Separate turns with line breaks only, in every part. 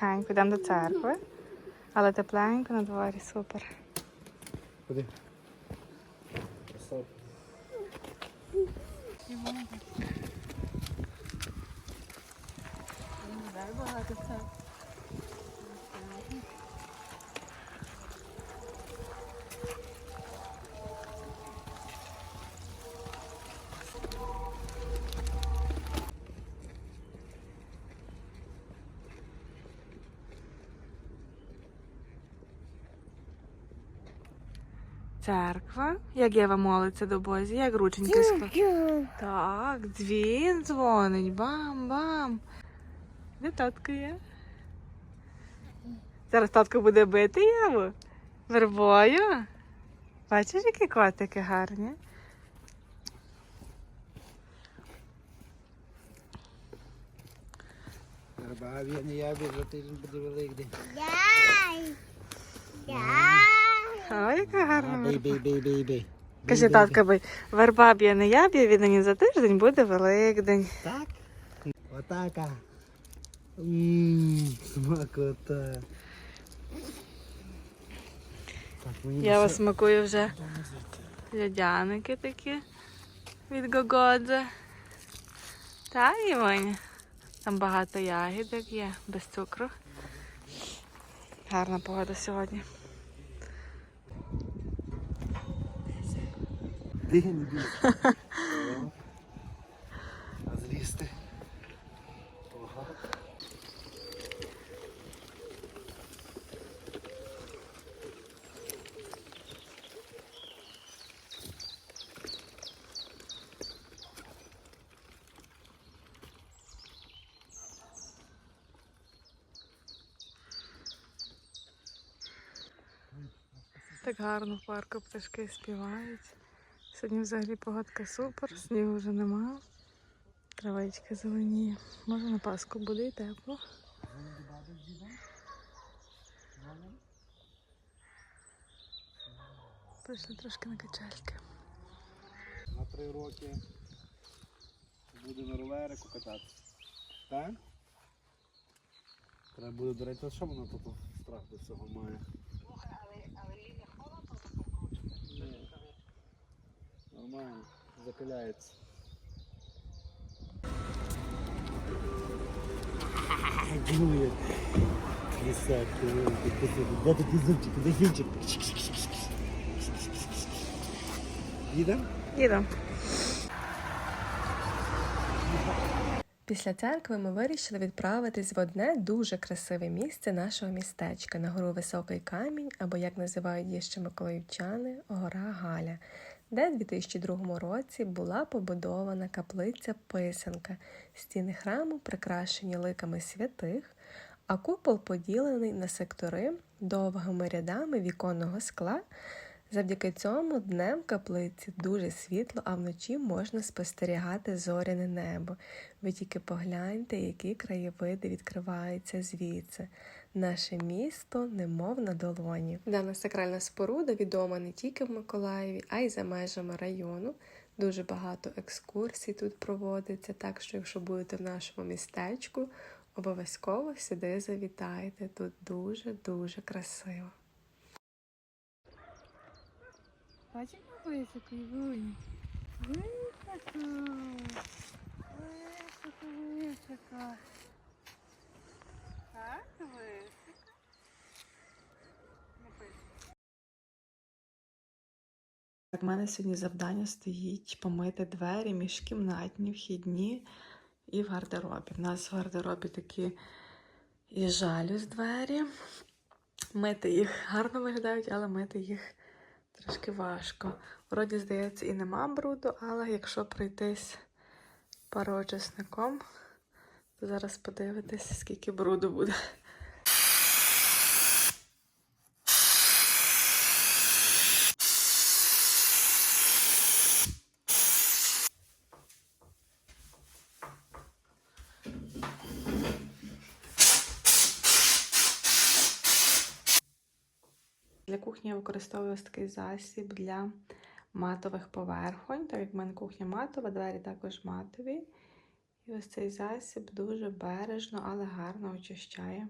тихенько, йдемо до церкви. Але тепленько на дворі, супер.
Куди? Красава.
Церква. Як Єва молиться до Бозі, як рученьки склад. Так, дзвін дзвонить. Бам-бам. Де татко є? Зараз татко буде бити Єву. Вербою. Бачиш, які котики гарні?
Верба, він я за тиждень буде великдень.
Яй! Яй!
Ой, яка гарна.
Бей, бей, бей, бей.
Каже татка бий, верба б'є не я б'є, віднині за тиждень буде Великдень.
Так? Отака. Ммм, смакота. Так, мені
Я вас смакую вже льодяники такі від Гогодзе. Та, Івоня? Там багато ягідок є, без цукру. Гарна погода сьогодні.
Ти не бійся. А злізти.
Так гарно в парку пташки співають. Сьогодні взагалі погодка супер, снігу вже нема. Травичка зеленіє. Може на Пасху буде і тепло. Прийшли трошки на качельки.
На три роки буду на роверику кататися. Так? Треба буде, речі, що воно тут страх до цього має? Нормально, закаляється. Дує. Красавчик, де такі зубчики, де фінчик? Їдемо?
Їдемо.
Після церкви ми вирішили відправитись в одне дуже красиве місце нашого містечка на гору Високий Камінь, або як називають її ще миколаївчани, гора Галя, де в 2002 році була побудована каплиця Писанка. Стіни храму прикрашені ликами святих, а купол поділений на сектори довгими рядами віконного скла. Завдяки цьому днем каплиці дуже світло, а вночі можна спостерігати зоряне небо. Ви тільки погляньте, які краєвиди відкриваються звідси. Наше місто немов на долоні. Дана сакральна споруда відома не тільки в Миколаєві, а й за межами району. Дуже багато екскурсій тут проводиться, так що, якщо будете в нашому містечку, обов'язково сюди завітайте. Тут дуже дуже красиво.
Бачиш, високо, Івонь? Високо. Високо, високо. Так, високо. Так, в мене сьогодні завдання стоїть помити двері міжкімнатні, вхідні і в гардеробі. У нас в гардеробі такі і жалюз двері. Мити їх гарно виглядають, але мити їх трошки важко. Вроді, здається, і нема бруду, але якщо пройтись пароочисником, зараз подивитись, скільки бруду буде. Для кухні я використовую ось такий засіб для матових поверхонь. Так як в мене кухня матова, двері також матові. І ось цей засіб дуже бережно, але гарно очищає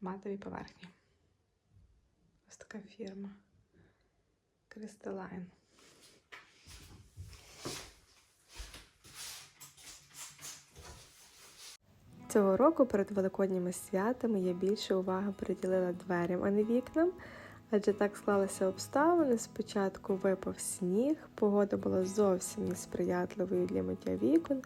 матовій поверхні. Ось така фірма. Crystalline.
Цього року перед великодніми святами я більше уваги приділила дверям, а не вікнам. Адже так склалися обставини. Спочатку випав сніг, погода була зовсім несприятливою для миття вікон.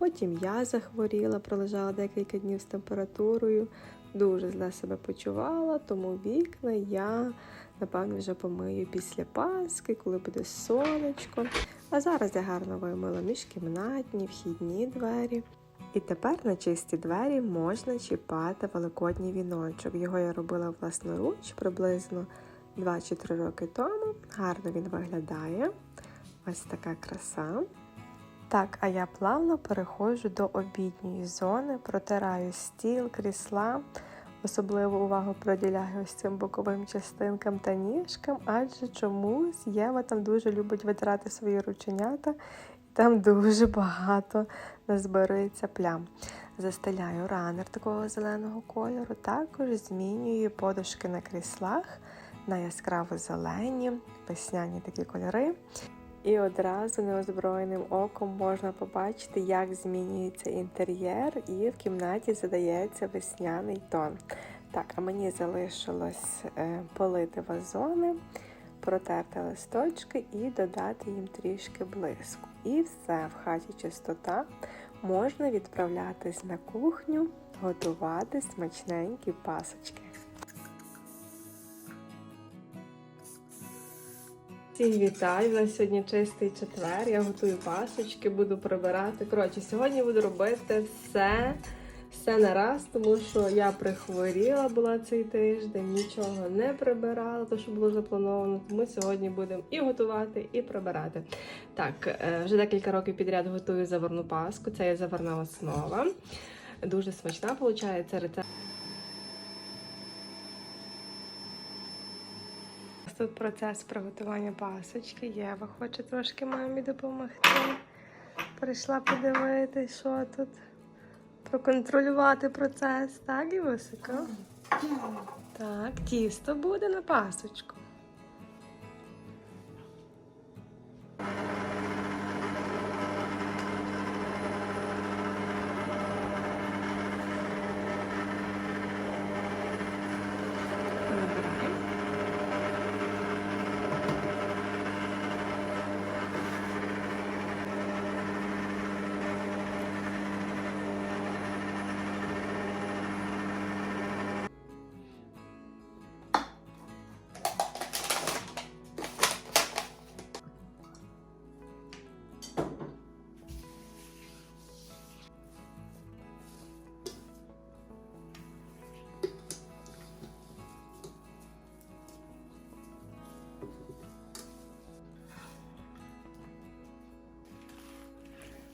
Потім я захворіла, пролежала декілька днів з температурою, дуже зле себе почувала, тому вікна я напевно вже помию після Пасхи, коли буде сонечко. А зараз я гарно вимила міжкімнатні, вхідні двері. І тепер на чисті двері можна чіпати великодній віночок. Його я робила власноруч приблизно 2 чи 3 роки тому. Гарно він виглядає. Ось така краса. Так, а я плавно переходжу до обідньої зони, протираю стіл, крісла. Особливу увагу приділяю ось цим боковим частинкам та ніжкам, адже чомусь Єва там дуже любить витирати свої рученята, і там дуже багато назбирується плям. Застеляю ранер такого зеленого кольору, також змінюю подушки на кріслах на яскраво зелені, весняні такі кольори. І одразу неозброєним оком можна побачити, як змінюється інтер'єр, і в кімнаті задається весняний тон. Так, а мені залишилось е, полити вазони, протерти листочки і додати їм трішки блиску. І все, в хаті чистота. Можна відправлятись на кухню, готувати смачненькі пасочки. Всіх вітаю! У нас сьогодні чистий четвер. Я готую пасочки, буду прибирати. Коротше, сьогодні буду робити все, все на раз, тому що я прихворіла була цей тиждень, нічого не прибирала, то що було заплановано. Тому сьогодні будемо і готувати, і прибирати. Так, е, вже декілька років підряд готую заварну паску. Це є заварна основа. Дуже смачна виходить рецепт. Тут процес приготування пасочки. Єва хоче трошки мамі допомогти. Прийшла подивитись, що тут. Проконтролювати процес, так, Івасика? Так, тісто буде на пасочку.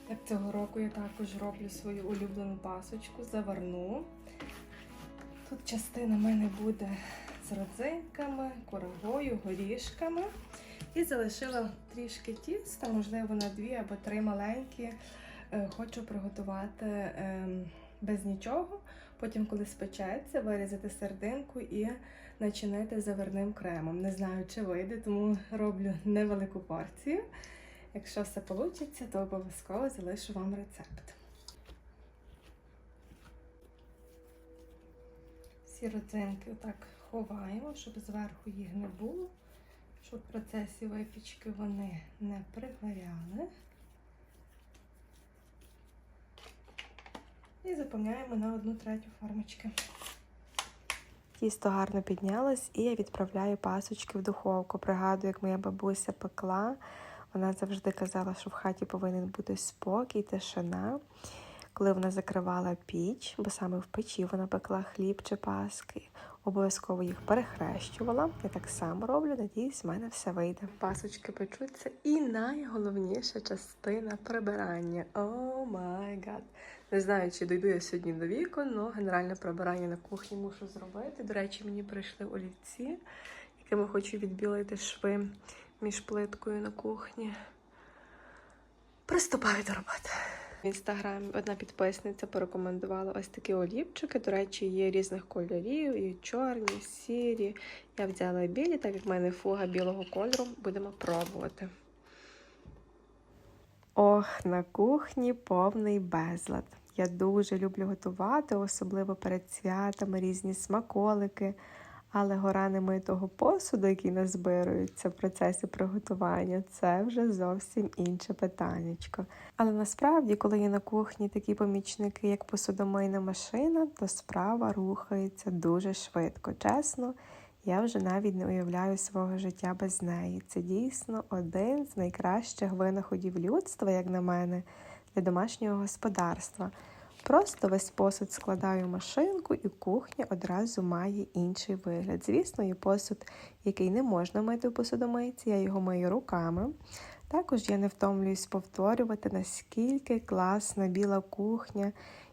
Так, цього року я також роблю свою улюблену пасочку, заварну. Тут частина в мене буде з родзинками, курагою, горішками. І залишила трішки тіста, можливо, на дві або три маленькі. Е, Хочу приготувати ем, без нічого. Потім, коли спечеться, вирізати сердинку і начинити заварним кремом. Не знаю, чи вийде, тому роблю невелику порцію. Якщо все вийде, то обов'язково залишу вам рецепт. Всі родзинки отак ховаємо, щоб зверху їх не було, щоб в процесі випічки вони не пригоряли. І заповняємо на одну третю формочки.
Тісто гарно піднялось, і я відправляю пасочки в духовку. Пригадую, як моя бабуся пекла. Вона завжди казала, що в хаті повинен бути спокій, тишина. Коли вона закривала піч, бо саме в печі вона пекла хліб чи паски, обов'язково їх перехрещувала. Я так само роблю, надіюсь, в мене все вийде. Пасочки печуться, і найголовніша частина прибирання. О май гад! Не знаю, чи дойду я сьогодні до вікон, але генеральне прибирання на кухні мушу зробити. До речі, мені прийшли олівці, якими хочу відбілити шви між плиткою на кухні. Приступаю до роботи. В інстаграмі одна підписниця порекомендувала ось такі олівчики. До речі, є різних кольорів, і чорні, сірі. Я взяла білі, так як в мене фуга білого кольору, будемо пробувати. Ох, на кухні повний безлад. Я дуже люблю готувати, особливо перед святами, різні смаколики. Але гора немитого посуду, який назбирується в процесі приготування, це вже зовсім інше питаннячко. Але насправді, коли є на кухні такі помічники, як посудомийна машина, то справа рухається дуже швидко. Чесно, я вже навіть не уявляю свого життя без неї. Це дійсно один з найкращих винаходів людства, як на мене, для домашнього господарства. Просто весь посуд складаю в машинку, і кухня одразу має інший вигляд. Звісно, є посуд, який не можна мити в посудомийці, я його мию руками. Також я не втомлююсь повторювати, наскільки класна біла кухня,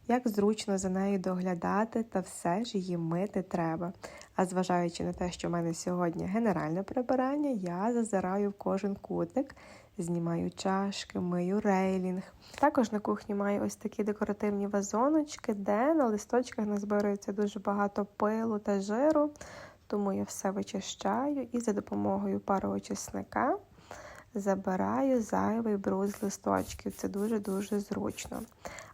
як зручно за нею доглядати, та все ж її мити треба. А зважаючи на те, що в мене сьогодні генеральне прибирання, я зазираю в кожен кутик, знімаю чашки, мию рейлінг. Також на кухні маю ось такі декоративні вазоночки, де на листочках назбирується дуже багато пилу та жиру, тому я все вичищаю і за допомогою пароочисника забираю зайвий бруд з листочків. Це дуже-дуже зручно.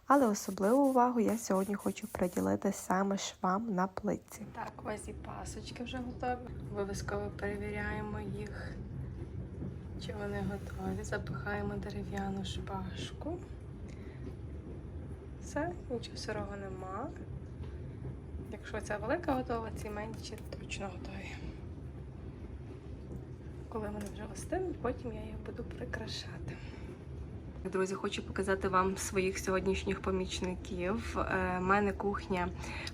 Але особливу увагу я сьогодні хочу приділити саме швам на плитці. Так, ось і пасочки вже готові. Обов'язково перевіряємо їх, чи вони готові. Запихаємо дерев'яну шпажку. Все, нічого сирого нема. Якщо ця велика готова, ці менші точно готові. Коли вони вже остинуть, потім я їх буду прикрашати. Друзі, хочу показати вам своїх сьогоднішніх помічників. У мене кухня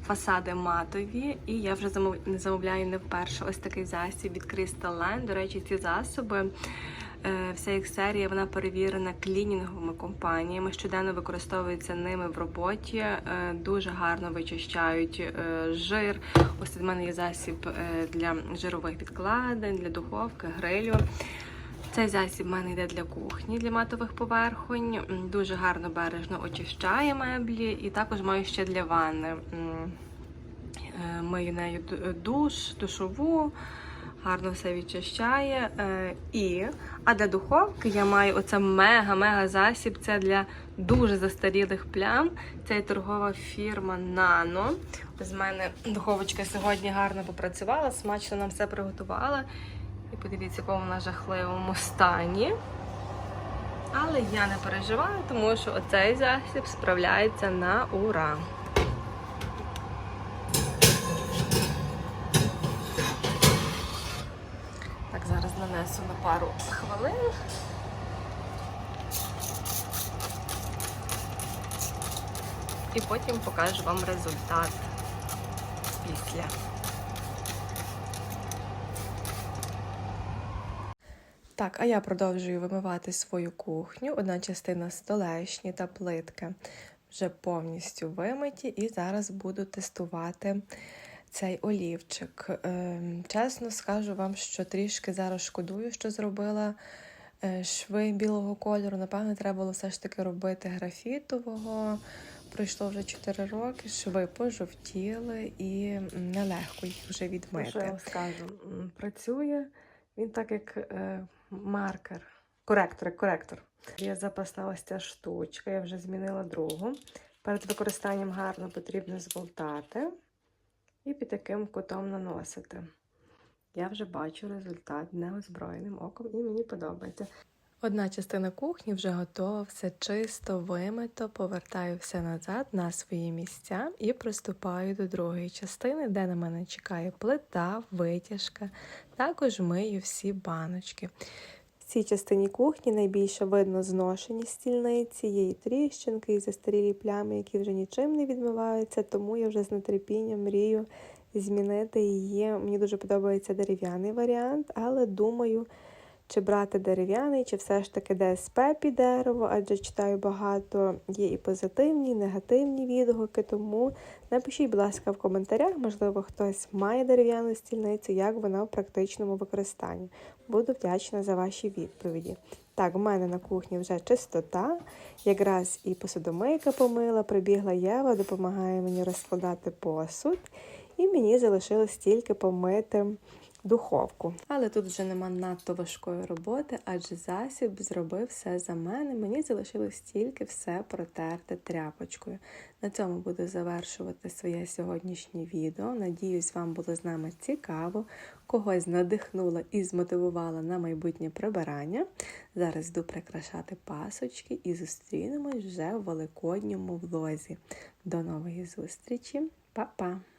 фасади матові, і я вже замов- замовляю не вперше ось такий засіб від Crystal Line. До речі, ці засоби. е, Вся їх серія вона перевірена клінінговими компаніями. Щоденно використовується ними в роботі. е, Дуже гарно вичищають е, жир. Ось в мене є засіб е, для жирових відкладень, для духовки, грилю. Цей засіб в мене йде для кухні, для матових поверхонь. Дуже гарно бережно очищає меблі, і також маю ще для ванни. Е, Мию нею ду- душ, душову, гарно все відчищає. Е, І, а для духовки я маю оце мега-мега засіб. Це для дуже застарілих плям. Це торгова фірма Nano. З мене духовочка сьогодні гарно попрацювала, смачно нам все приготувала. І подивіться, якому вона жахливому стані. Але я не переживаю, тому що оцей засіб справляється на ура. Так, зараз нанесу на пару хвилин. І потім покажу вам результат після. Так, а я продовжую вимивати свою кухню. Одна частина столешні та плитки вже повністю вимиті, і зараз буду тестувати цей олівчик. Ем, Чесно скажу вам, що трішки зараз шкодую, що зробила е, шви білого кольору. Напевно, треба було все ж таки робити графітового. Пройшло вже 4 роки, шви пожовтіли і нелегко їх вже відмити.
Що
скажу? Працює він так як е, маркер. Коректор, коректор. Є запасна ось ця штучка, я вже змінила другу. Перед використанням гарно потрібно зболтати і під таким кутом наносити. Я вже бачу результат неозброєним оком і мені подобається. Одна частина кухні вже готова, все чисто, вимито, повертаю все назад на свої місця і приступаю до другої частини, де на мене чекає плита, витяжка, також мию всі баночки. В цій частині кухні найбільше видно зношені стільниці, є і тріщинки, і застарілі плями, які вже нічим не відмиваються, тому я вже з нетерпінням мрію змінити її. Мені дуже подобається дерев'яний варіант, але думаю, чи брати дерев'яний, чи все ж таки ДСП під дерево, адже читаю багато є і позитивні, і негативні відгуки. Тому напишіть, будь ласка, в коментарях, можливо, хтось має дерев'яну стільницю, як вона в практичному використанні. Буду вдячна за ваші відповіді. Так, у мене на кухні вже чистота. Якраз і посудомийка помила, прибігла Єва, допомагає мені розкладати посуд. І мені залишилось тільки помити духовку. Але тут вже нема надто важкої роботи, адже засіб зробив все за мене. Мені залишилось тільки все протерти тряпочкою. На цьому буду завершувати своє сьогоднішнє відео. Надіюсь, вам було з нами цікаво, когось надихнула і змотивувала на майбутнє прибирання. Зараз йду прикрашати пасочки і зустрінемось вже в великодньому влозі. До нової зустрічі, Па-па!